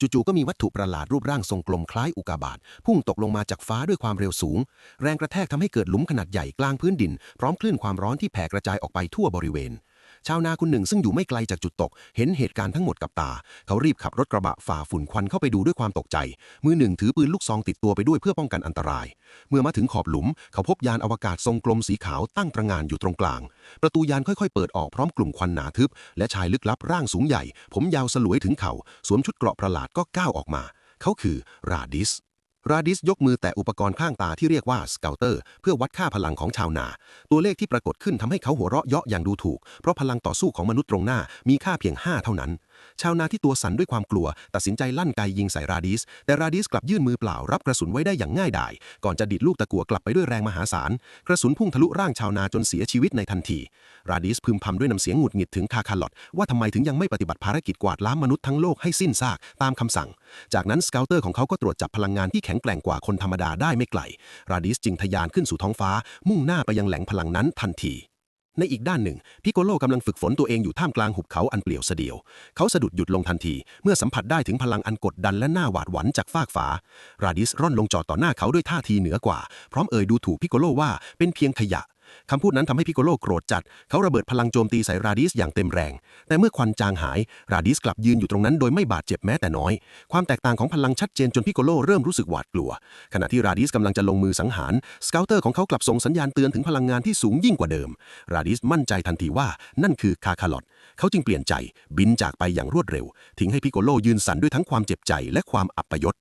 จู่ๆก็มีวัตถุประหลาดรูปร่างทรงกลมคล้ายอุกาบาตพุ่งตกลงมาจากฟ้าด้วยความเร็วสูง แรงกระแทกทำให้เกิดหลุมขนาดใหญ่กลางพื้นดิน พร้อมคลื่นความร้อนที่แผ่กระจายออกไปทั่วบริเวณ ชาวนาคนหนึ่งซึ่งอยู่ไม่ไกลจากจุดตก เห็นเหตุการณ์ทั้งหมดกับตา เขารีบขับรถกระบะฝ่าฝุ่นควันเข้าไปดูด้วยความตกใจ มือหนึ่งถือปืนลูกซองติดตัวไปด้วยเพื่อป้องกันอันตราย เมื่อมาถึงขอบหลุม เขาพบยานอวกาศทรงกลมสีขาวตั้งตระงานอยู่ตรงกลาง ประตูยานค่อยๆ เปิดออกพร้อมกลุ่มควันหนาทึบ และชายลึกลับร่างสูงใหญ่ ผมยาวสลวยถึงเข่าสวมชุดเกราะประหลาดก็ก้าวออกมา เขาคือราดิส ราดิสยกมือแตะอุปกรณ์ข้างตาที่เรียกว่าสเกลเตอร์เพื่อวัดค่าพลังของชาวนา ตัวเลขที่ปรากฏขึ้นทำให้เขาหัวเราะเยาะอย่างดูถูก เพราะพลังต่อสู้ของมนุษย์ตรงหน้ามีค่าเพียง 5 เท่านั้น ชาวนาที่ตัวสั่นด้วยความกลัว ตัดสินใจลั่นไกยิงใส่ราดิส แต่ราดิสกลับยื่นมือเปล่ารับกระสุนไว้ได้อย่างง่ายดาย ก่อนจะดิดลูกตะกั่วกลับไปด้วยแรงมหาศาล กระสุนพุ่งทะลุร่างชาวนาจนเสียชีวิตในทันที ราดิสพึมพำด้วยน้ำเสียงหงุดหงิดถึงคาคาลอตว่าทำไมถึงยังไม่ปฏิบัติภารกิจกวาดล้างมนุษย์ทั้งโลกให้สิ้นซากตามคำสั่ง จากนั้นสเกลเตอร์ของเขาก็ตรวจจับพลังงานที่แข็งแกร่งกว่าคนธรรมดาได้ไม่ไกล ราดิสจึงทะยานขึ้นสู่ท้องฟ้า มุ่งหน้าไปยังแหล่งพลังนั้นทันที ในอีกด้านหนึ่ง พิโกโลกำลังฝึกฝนตัวเองอยู่ท่ามกลางหุบเขาอันเปลี่ยวเสดียว เขาสะดุดหยุดลงทันที เมื่อสัมผัสได้ถึงพลังอันกดดันและหน้าหวาดหวั่นจากฟากฟ้าราดิสร่อนลงจอดต่อหน้าเขาด้วยท่าทีเหนือกว่า พร้อมเอ่ยดูถูกพิโกโลว่าเป็นเพียงขยะ คำพูดนั้นทำให้พิโกโลโกรธจัด เขาระเบิดพลังโจมตีใส่ราดิสอย่างเต็มแรง แต่เมื่อควันจางหาย ราดิสกลับยืนอยู่ตรงนั้นโดยไม่บาดเจ็บแม้แต่น้อย ความแตกต่างของพลังชัดเจนจนพิโกโลเริ่มรู้สึกหวาดกลัว ขณะที่ราดิสกำลังจะลงมือสังหาร สเกลเตอร์ของเขากลับส่งสัญญาณเตือนถึงพลังงานที่สูงยิ่งกว่าเดิม ราดิสมั่นใจทันทีว่านั่นคือคาคาลอตเขาจึงเปลี่ยนใจ บินจากไปอย่างรวดเร็ว ทิ้งให้พิโกโลยืนสั่นด้วยทั้งความเจ็บใจและความอับปยศ